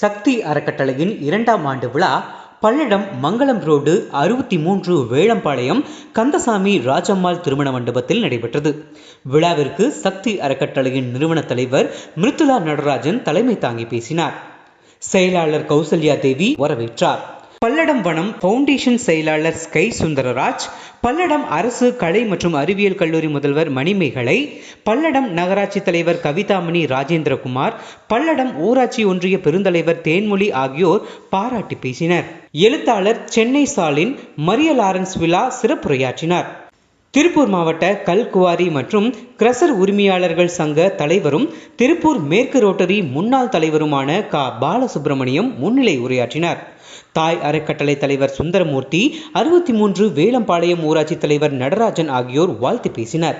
சக்தி அறக்கட்டளையின் இரண்டாம் ஆண்டு விழா பல்லடம் மங்களம் ரோடு அறுபத்தி மூன்று வேளம்பாளையம் கந்தசாமி ராஜம்மாள் திருமண மண்டபத்தில் நடைபெற்றது. விழாவிற்கு சக்தி அறக்கட்டளையின் நிறுவன தலைவர் மிருத்துலா நடராஜன் தலைமை தாங்கி பேசினார். செயலாளர் கௌசல்யா தேவி வரவேற்றார். பல்லடம் வனம் ஃபவுண்டேஷன் செயலாளர் ஸ்கை சுந்தரராஜ் பல்லடம் அரசு கலை மற்றும் அறிவியல் கல்லூரி முதல்வர் மணிமேகலை பல்லடம் நகராட்சி தலைவர் கவிதாமணி ராஜேந்திரகுமார் பல்லடம் ஊராட்சி ஒன்றிய பெருந்தலைவர் தேன்மொழி ஆகியோர் பாராட்டி பேசினர். எழுத்தாளர் சென்னை சாலின் மரிய லாரன்ஸ் விழா சிறப்புரையாற்றினார். திருப்பூர் மாவட்ட கல்குவாரி மற்றும் கிரசர் உரிமையாளர்கள் சங்க தலைவரும் திருப்பூர் மேற்கு ரோட்டரி முன்னாள் தலைவருமான க. பாலசுப்ரமணியம் முன்னிலை உரையாற்றினார். தாய் அறக்கட்டளை தலைவர் சுந்தரமூர்த்தி அறுபத்தி மூன்று வேலம்பாளையம் ஊராட்சி தலைவர் நடராஜன் ஆகியோர் வாழ்த்து பேசினர்.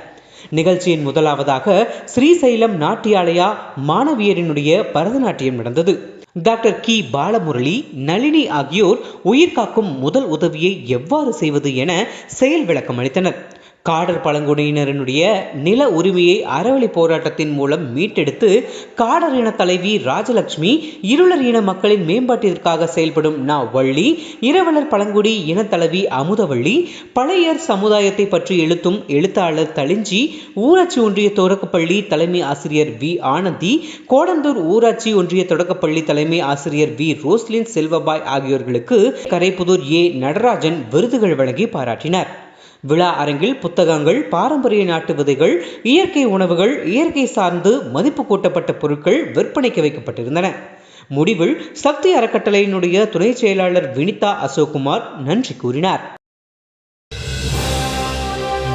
நிகழ்ச்சியின் முதலாவதாக ஸ்ரீசைலம் நாட்டியாலயா மாணவியரினுடைய பரதநாட்டியம் நடந்தது. டாக்டர் கி. பாலமுரளி நளினி ஆகியோர் உயிர்காக்கும் முதல் உதவியை எவ்வாறு செய்வது என செயல் விளக்கம் அளித்தனர். காடர் பழங்குடியினரினுடைய நில உரிமையை அறவழி போராட்டத்தின் மூலம் மீட்டெடுத்து காடர் இன தலைவி ராஜலட்சுமி இருளர் இன மக்களின் மேம்பாட்டிற்காக செயல்படும் நா வள்ளி இரவலர் பழங்குடி இன தலைவி அமுதவள்ளி பழையர் சமுதாயத்தை பற்றி எழுத்தும் எழுத்தாளர் தளிஞ்சி ஊராட்சி ஒன்றிய தொடக்கப்பள்ளி தலைமை ஆசிரியர் வி ஆனந்தி கோடந்தூர் ஊராட்சி ஒன்றிய தொடக்கப்பள்ளி தலைமை ஆசிரியர் வி ரோஸ்லின் செல்வபாய் ஆகியோர்களுக்கு கரைப்புதூர் ஏ நடராஜன் விருதுகள் வழங்கி பாராட்டினார். விழா அரங்கில் புத்தகங்கள் பாரம்பரிய நாட்டு விதைகள் இயற்கை உணவுகள் இயற்கை சார்ந்து மதிப்பு கூட்டப்பட்ட பொருட்கள் விற்பனைக்கு வைக்கப்பட்டிருந்தன. முடிவில் சக்தி அறக்கட்டளையினுடைய துணை செயலாளர் வினிதா அசோக்குமார் நன்றி கூறினார்.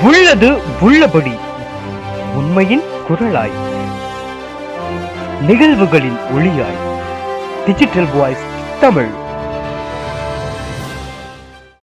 உள்ளது உள்ளபடி உண்மையின் குரலாய் நிகழ்வுகளின் ஒளியாய் டிஜிட்டல் வாய்ஸ் தமிழ்.